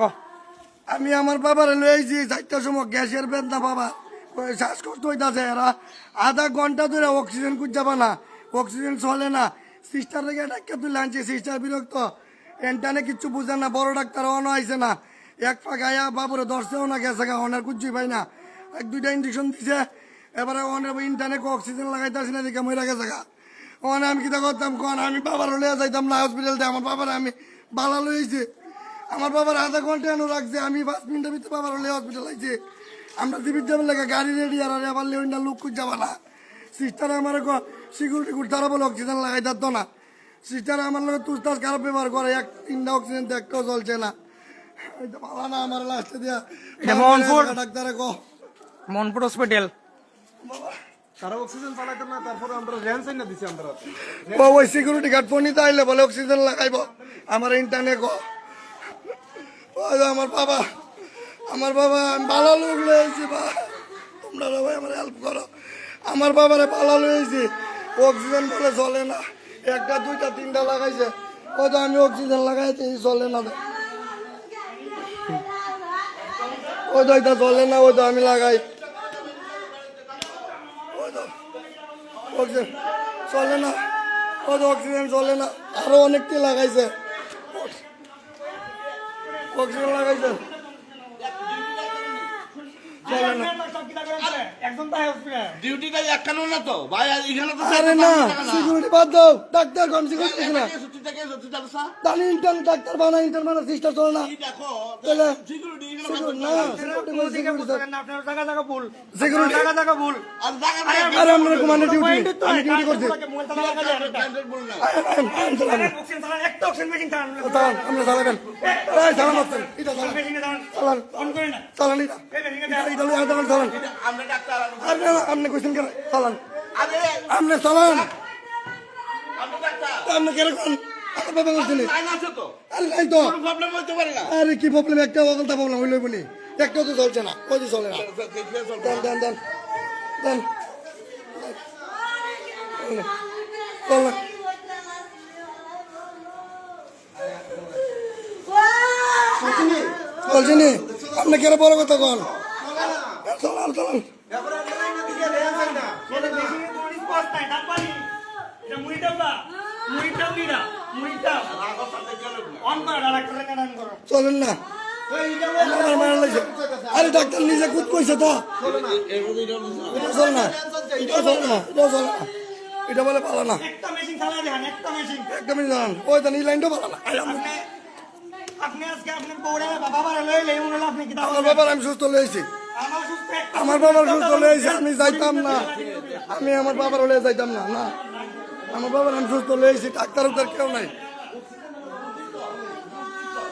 ক আমি আমার বাবার লইছি চারটার সময় গ্যাসের বেদনা বাবা। শ্বাসকষ্ট হইতাছে এরা। আধা ঘণ্টা ধরে অক্সিজেন খুঁজে না। অক্সিজেন চলে না। সিস্টার থেকে ডাক্তার তুলে আনছে, সিস্টার বিরক্ত। এন্টানে কিচ্ছু বুঝে না, বড় ডাক্তার অনও আইছে না। এক ফাঁক আয়া বাবুরে ধরছেও না, গেছে গা, অনের কুচ্ছুই পাই না। এক, দুইটা ইঞ্জেকশন দিছে। এবারে অনের ইন্টারনে অক্সিজেন লাগাইতেছি না দিকে মরে গেছে গা। অনে, আমি কিতা করতাম, কোন, আমি বাবার লইয়া যাইতাম না হসপিটাল দিয়ে আমার বাবার আমি বালা লইছি আমার বাবার আধা ঘণ্টা এনে রাখছে আমি পাঁচ মিনিটের ভিতরে বাবার হলে হসপিটাল আইছে। আমরা টিভির যাবার লেগে গাড়ি রেডি আর আবার লেউন্ডা লোক খুঁজ যাবা না। সিস্টার আমার সিকিউরিটি গুড তারা বলে অক্সিজেন লাগাই দিত না। সিস্টার আমার লোক তুস্তাস খারাপ ব্যবহার করে এক তিনটা অক্সিজেন একটাও চলছে না। এই তো ভালো না আমার লাস্টে দিয়া? ডাক্তারে কো মনপুর হসপিটাল তারা অক্সিজেন চালাইতো না তারপরে আমরা র্যান সাইন না দিছি আমরা ও ওই সিকিউরিটি গার্ড ফোনই আইলে বলে অক্সিজেন লাগাইব। আমার ইন্টারনে কো ওই যে আমার বাবা আমার বাবা, আমি ভালো লোক লয়েছি বা। তোমরা সবাই আমার হেল্প করো। আমার বাবারে ভালো লয়েছি অক্সিজেন বলে চলে না। একটা, দুইটা, তিনটা লাগাইছে। ওই তো আমি অক্সিজেন লাগাইছি চলে না। ওই তো এটা চলে না, ওই তো আমি লাগাই। অক্সিজেন চলে না। ওই তো অক্সিজেন চলে না। আরও অনেকটি লাগাইছে। অক্সিজেন লাগাইছে চলে একদম তাই হসপিটাল ডিউটিটা একখানো না তো। ভাই এখানে তো আরে না সিকিউরিটি বাদ দাও। ডাক্তার কোন সিকিউরিটি না? সত্যি থেকে সত্যি থেকে সা তাহলে ইন্টার ডাক্তার বানা ইন্টার বানা সিস্টার চলে না। দেখো তাহলে সিকিউরিটি সিকিউরিটি না সিকিউরিটি আপনার জায়গা জায়গা ভুল। সিকিউরিটি জায়গা জায়গা ভুল। আর জায়গা আরে আমরা কমান্ডে ডিউটি আমি ডিউটি করছি। বল না। অক্সিজেন চালান একটা অক্সিজেন মেশিন চালান। চালান আমরা চালাবেন। চালান এটা চালান। চালান এটা মেশিনে এটা চালান আপনি কইছেন কেন? চালান। আপনি চালান। আপনি কেন কোন আমার বাবা বলছিলেন লাইন আছে তো। আরে নাই তো। কোনো প্রবলেম হতে পারে না। আরে কি প্রবলেম একটা অগলতা প্রবলেম হইলই বলি। একটাও তো চলছে না। ওই যে চলে না? দেন দেন দেন। দেন। চল না। চলছে নি? আপনি কেন বড় কথা কন? অন করো চলেন না। আরে ডাক্তার নিজে কুদ কইছে তো। এটা চল না। এটা চল না। এটা চল না। এটা বলে ভালো না। একটা মেশিন চালাই দেখান একটা মেশিন একদমই জানান ওই তো এই লাইনটা ভালো না আপনি আজকে আপনার বউরে বাবা লই লই উনি আপনি কি? আমার বাবার আমি সুস্থ লয়েছি আমার বাবার সুস্থ হলে আমি যাইতাম না। আমি আমার বাবার হলে যাইতাম না না। আমার বাবার আমি সুস্থ লয়েছি ডাক্তার উত্তর কেউ নাই।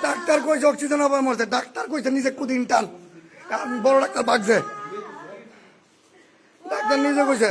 ডাক্তার কইছে অক্সিজেন অভাব মরছে। ডাক্তার কইছে নিজে কুদিন টান। বড় ডাক্তার বাগছে। ডাক্তার নিজে কইছে